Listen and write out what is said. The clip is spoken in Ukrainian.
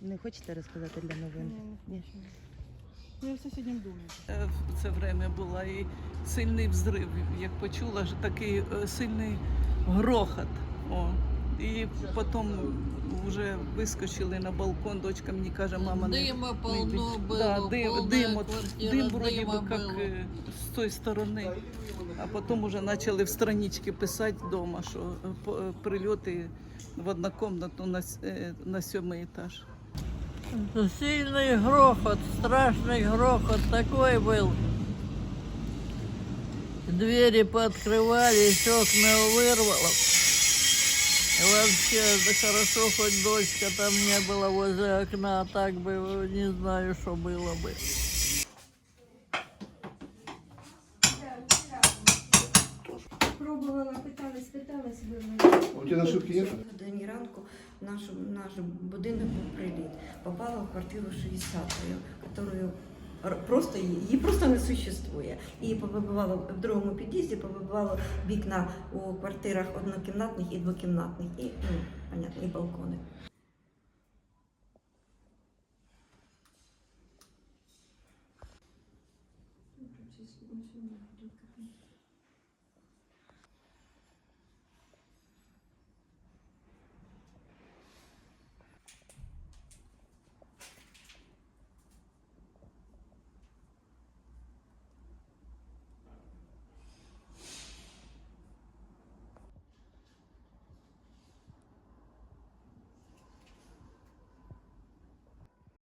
Не хочете розказати для новин? Ні. Я в сусідньому домі. Е, В це время була і сильний взрив. Як почула ж такий е, сильний грохот. О. І потім вже вискочили на балкон. Дочка мені каже, мама, не- Дыма не полно біж». было, да, дим, полная дим, от, квартира, дим вроді би дыма як было. е, з тої сторони. А потім вже почали в странички писати вдома, що е, по- е, прильоти в однокомнатну на, с- е, на сьомий етаж. Сильный грохот, страшный грохот такой был. Двери пооткрывались, окна вырвало. Вообще, да хорошо, хоть дочка там не было возле окна, а так бы не знаю, что было бы. Пробувала, питалась, питалась, вивели. У тебя нашивки нет? Годині ранку наш, наш будинок був приліт. Попала в квартиру 60-ю, которую просто її, просто не существує. Її повибивало в другому під'їзді, повибивало вікна у квартирах однокімнатних і двокімнатних, і, ну, понятно, і балкони.